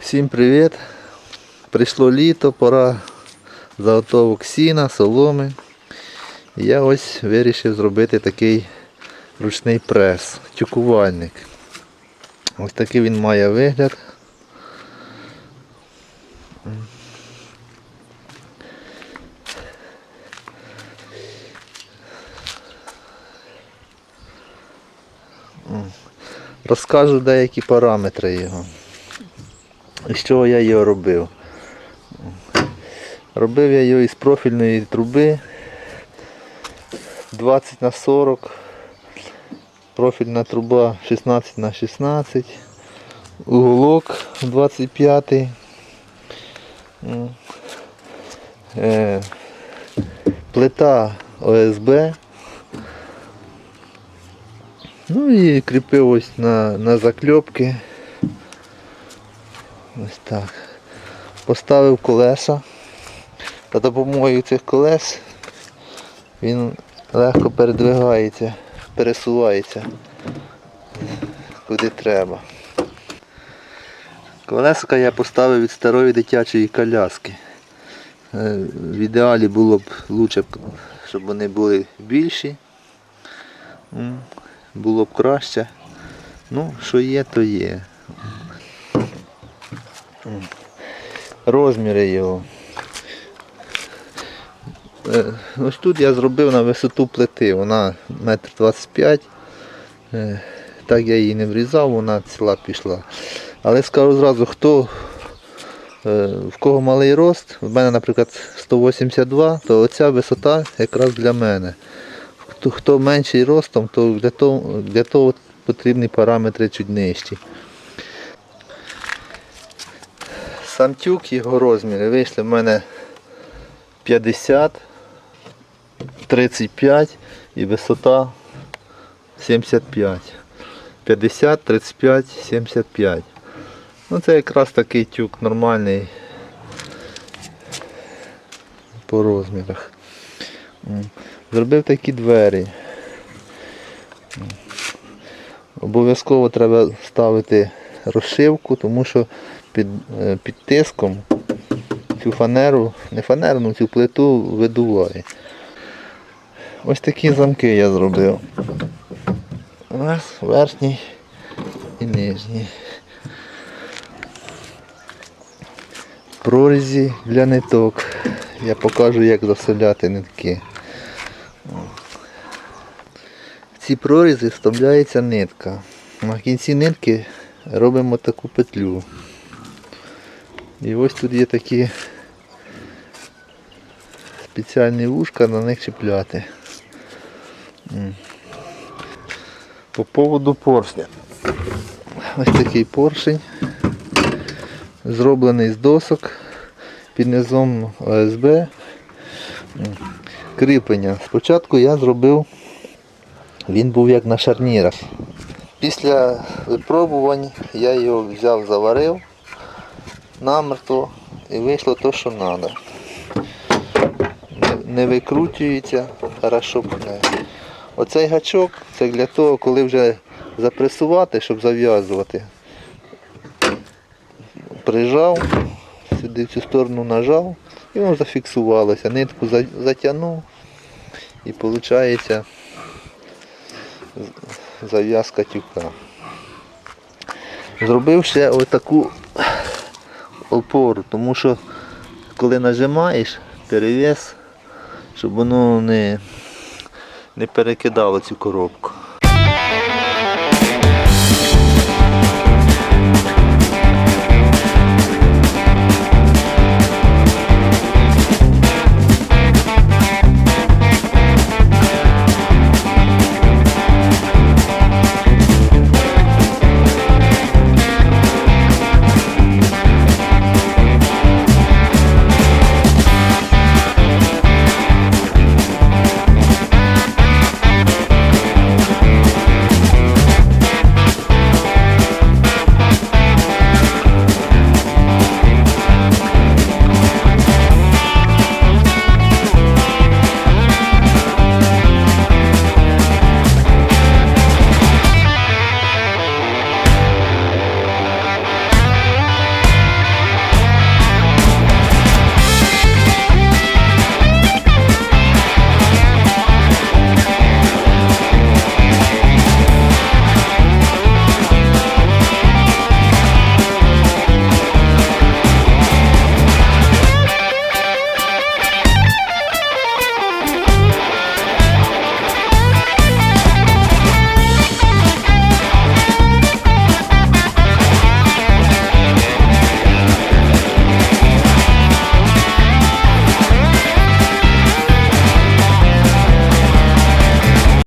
Всім привіт! Прийшло літо, пора заготовок сіна, соломи. Я ось вирішив зробити такий ручний прес, тюкувальник. Ось такий він має вигляд. Розкажу деякі параметри його. З чого я його робив? Робив я його із профільної труби 20 на 40, профільна труба 16 на 16, уголок 25. М. Е, Плита ОСБ. Ну і кріпив ось на, на закльопки. Ось так. Поставив колеса. За допомогою цих колес він легко передвигається, пересувається куди треба. Колеска я поставив від старої дитячої коляски. Е, В ідеалі було б краще, щоб вони були більші. Було б краще. Ну, що є, то є. М. Розміри його. Е, Ось тут я зробив на висоту плити, вона метр 25 Е, Так я її не врізав, вона ціла пішла. Але скажу зразу, хто е, в кого малий рост, в мене, наприклад, 182, то оця висота якраз для мене. Хто менший ростом, то для того, для того потрібні параметри чуть нижчі. Сам тюк, його розміри вийшли в мене 50, 35 і висота 75. 50, 35, 75. Ну це якраз такий тюк нормальний по розмірах. Зробив такі двері. Обов'язково треба ставити розшивку, тому що під, е, під тиском цю фанеру, не фанеру, ну цю плиту видуває. Ось такі замки я зробив. Раз, верхній і нижній. Прорізі для ниток. Я покажу, як заселяти нитки. В ці прорізи вставляється нитка. На кінці нитки робимо таку петлю. І ось тут є такі спеціальні вушка, на них чіпляти. По поводу поршня. Ось такий поршень. Зроблений з досок під низом ОСБ. М. Кріплення. Спочатку я зробив, він був як на шарнірах. Після випробувань я його взяв, заварив намертво і вийшло те, що треба. Не, викручується, хорошо пхне. Оцей гачок це для того, коли вже запресувати, щоб зав'язувати. Прижав, сюди в цю сторону нажав і воно зафіксувалося. Нитку затягнув і виходить зав'язка тюка. Зробив ще отаку опору, тому що коли нажимаєш, перевес, щоб воно не, не перекидало цю коробку.